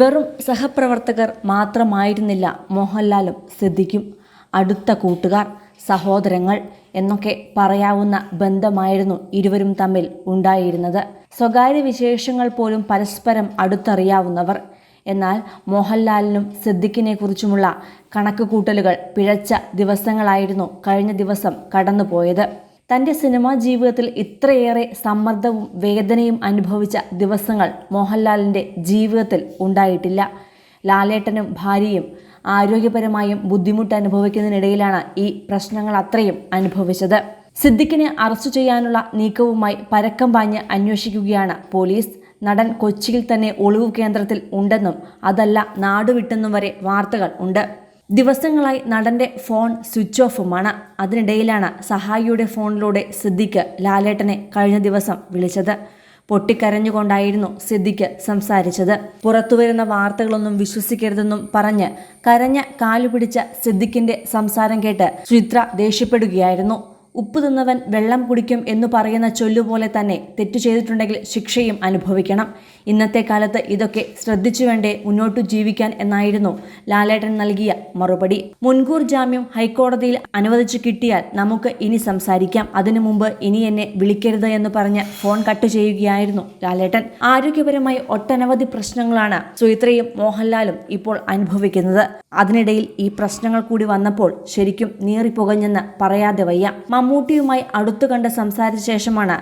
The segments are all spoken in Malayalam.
വെറും സഹപ്രവർത്തകർ മാത്രമായിരുന്നില്ല മോഹൻലാലും സിദ്ദിഖും. അടുത്ത കൂട്ടുകാർ സഹോദരങ്ങൾ എന്നൊക്കെ പറയാവുന്ന ബന്ധമായിരുന്നു ഇരുവരും തമ്മിൽ ഉണ്ടായിരുന്നത്. സ്വകാര്യ വിശേഷങ്ങൾ പോലും പരസ്പരം അടുത്തറിയാവുന്നവർ. എന്നാൽ മോഹൻലാലിനും സിദ്ദിഖിനെ കുറിച്ചുമുള്ള കണക്ക് കൂട്ടലുകൾ പിഴച്ച ദിവസങ്ങളായിരുന്നു കഴിഞ്ഞ ദിവസം കടന്നുപോയത്. തന്റെ സിനിമാ ജീവിതത്തിൽ ഇത്രയേറെ സമ്മർദ്ദവും വേദനയും അനുഭവിച്ച ദിവസങ്ങൾ മോഹൻലാലിന്റെ ജീവിതത്തിൽ ഉണ്ടായിട്ടില്ല. ലാലേട്ടനും ഭാര്യയും ആരോഗ്യപരമായും ബുദ്ധിമുട്ട് അനുഭവിക്കുന്നതിനിടയിലാണ് ഈ പ്രശ്നങ്ങൾ അത്രയും അനുഭവിച്ചത്. സിദ്ദിഖിനെ അറസ്റ്റ് ചെയ്യാനുള്ള നീക്കവുമായി പരക്കം പാഞ്ഞ് അന്വേഷിക്കുകയാണ് പോലീസ്. നടൻ കൊച്ചിയിൽ തന്നെ ഒളിവു കേന്ദ്രത്തിൽ ഉണ്ടെന്നും അതല്ല നാടുവിട്ടെന്നും വരെ വാർത്തകൾ ഉണ്ട്. ദിവസങ്ങളായി നടന്റെ ഫോൺ സ്വിച്ച് ഓഫുമാണ്. അതിനിടയിലാണ് സഹായിയുടെ ഫോണിലൂടെ സിദ്ദിഖ് ലാലേട്ടനെ കഴിഞ്ഞ ദിവസം വിളിച്ചത്. പൊട്ടിക്കരഞ്ഞുകൊണ്ടായിരുന്നു സിദ്ദിഖ് സംസാരിച്ചത്. പുറത്തുവരുന്ന വാർത്തകളൊന്നും വിശ്വസിക്കരുതെന്നും പറഞ്ഞ് കരഞ്ഞ കാലുപിടിച്ച സിദ്ദിഖിന്റെ സംസാരം കേട്ട് ചിത്ര ദേഷ്യപ്പെടുകയായിരുന്നു. ഉപ്പ് തിന്നവൻ വെള്ളം കുടിക്കും എന്ന് പറയുന്ന ചൊല്ലുപോലെ തന്നെ തെറ്റു ചെയ്തിട്ടുണ്ടെങ്കിൽ ശിക്ഷയും അനുഭവിക്കണം. ഇന്നത്തെ കാലത്ത് ഇതൊക്കെ ശ്രദ്ധിച്ചു വേണ്ടേ മുന്നോട്ടു ജീവിക്കാൻ എന്നായിരുന്നു ലാലേട്ടൻ നൽകിയ മറുപടി. മുൻകൂർ ജാമ്യം ഹൈക്കോടതിയിൽ അനുവദിച്ചു കിട്ടിയാൽ നമുക്ക് ഇനി സംസാരിക്കാം. അതിനു മുമ്പ് ഇനി എന്നെ വിളിക്കരുത് എന്ന് പറഞ്ഞ് ഫോൺ കട്ട് ചെയ്യുകയായിരുന്നു ലാലേട്ടൻ. ആരോഗ്യപരമായി ഒട്ടനവധി പ്രശ്നങ്ങളാണ് സുയിത്രയും മോഹൻലാലും ഇപ്പോൾ അനുഭവിക്കുന്നത്. അതിനിടയിൽ ഈ പ്രശ്നങ്ങൾ കൂടി വന്നപ്പോൾ ശരിക്കും നീറിപ്പുകഞ്ഞെന്ന് പറയാതെ വയ്യ. മമ്മൂട്ടിയുമായി അടുത്തു കണ്ട് സംസാരിച്ച ശേഷമാണ്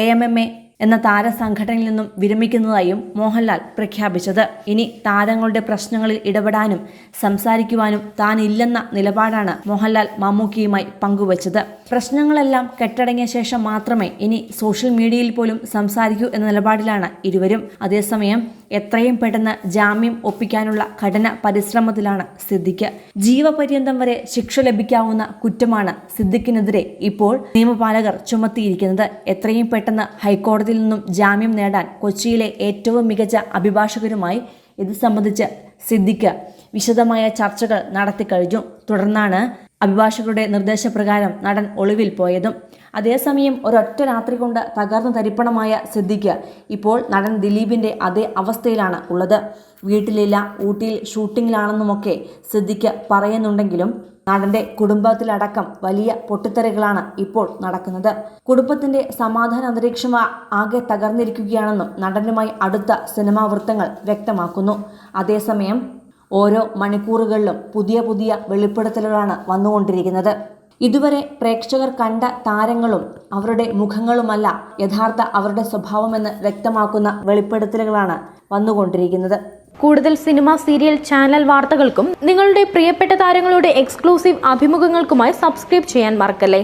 എ എം എം എ എന്ന താരസംഘടനയിൽ നിന്നും വിരമിക്കുന്നതായും മോഹൻലാൽ പ്രഖ്യാപിച്ചത്. ഇനി താരങ്ങളുടെ പ്രശ്നങ്ങളിൽ ഇടപെടാനും സംസാരിക്കുവാനും താൻ ഇല്ലെന്ന നിലപാടാണ് മോഹൻലാൽ മമ്മൂക്കിയുമായി പങ്കുവച്ചത്. പ്രശ്നങ്ങളെല്ലാം കെട്ടടങ്ങിയ ശേഷം മാത്രമേ ഇനി സോഷ്യൽ മീഡിയയിൽ പോലും സംസാരിക്കൂ എന്ന നിലപാടിലാണ് ഇരുവരും. അതേസമയം എത്രയും പെട്ടെന്ന് ജാമ്യം ഒപ്പിക്കാനുള്ള കഠിന പരിശ്രമത്തിലാണ് സിദ്ദിഖ്. ജീവപര്യന്തം വരെ ശിക്ഷ ലഭിക്കാവുന്ന കുറ്റമാണ് സിദ്ദിഖിനെതിരെ ഇപ്പോൾ നിയമപാലകർ ചുമത്തിയിരിക്കുന്നത്. എത്രയും പെട്ടെന്ന് ഹൈക്കോടതിയിൽ നിന്നും ജാമ്യം നേടാൻ കൊച്ചിയിലെ ഏറ്റവും മികച്ച അഭിഭാഷകരുമായി ഇത് സംബന്ധിച്ച് സിദ്ദിഖ് വിശദമായ ചർച്ചകൾ നടത്തിക്കഴിഞ്ഞു. തുടർന്നാണ് അഭിഭാഷകരുടെ നിർദ്ദേശപ്രകാരം നടൻ ഒളിവിൽ പോയതും അതേസമയം ഒരൊറ്റ രാത്രി കൊണ്ട് തകർന്നു തരിപ്പണമായ സിദ്ദിഖ് ഇപ്പോൾ നടൻ ദിലീപിന്റെ അതേ അവസ്ഥയിലാണ് ഉള്ളത്. വീട്ടിലില്ല ഊട്ടിയിൽ ഷൂട്ടിങ്ങിലാണെന്നുമൊക്കെ സിദ്ദിഖ് പറയുന്നുണ്ടെങ്കിലും നടന്റെ കുടുംബത്തിലടക്കം വലിയ പൊട്ടിത്തെറികളാണ് ഇപ്പോൾ നടക്കുന്നത്. കുടുംബത്തിന്റെ സമാധാന അന്തരീക്ഷം ആകെ തകർന്നിരിക്കുകയാണെന്നും നടനുമായി അടുത്ത സിനിമാ വൃത്തങ്ങൾ വ്യക്തമാക്കുന്നു. അതേസമയം ഓരോ മണിക്കൂറുകളിലും പുതിയ പുതിയ വെളിപ്പെടുത്തലുകളാണ് വന്നുകൊണ്ടിരിക്കുന്നത്. ഇതുവരെ പ്രേക്ഷകർ കണ്ട താരങ്ങളും അവരുടെ മുഖങ്ങളുമല്ല യഥാർത്ഥ അവരുടെ സ്വഭാവമെന്ന് വ്യക്തമാക്കുന്ന വെളിപ്പെടുത്തലുകളാണ് വന്നുകൊണ്ടിരിക്കുന്നത്. കൂടുതൽ സിനിമ സീരിയൽ ചാനൽ വാർത്തകൾക്കും നിങ്ങളുടെ പ്രിയപ്പെട്ട താരങ്ങളുടെ എക്സ്ക്ലൂസീവ് അഭിമുഖങ്ങൾക്കുമായി സബ്സ്ക്രൈബ് ചെയ്യാൻ മറക്കല്ലേ?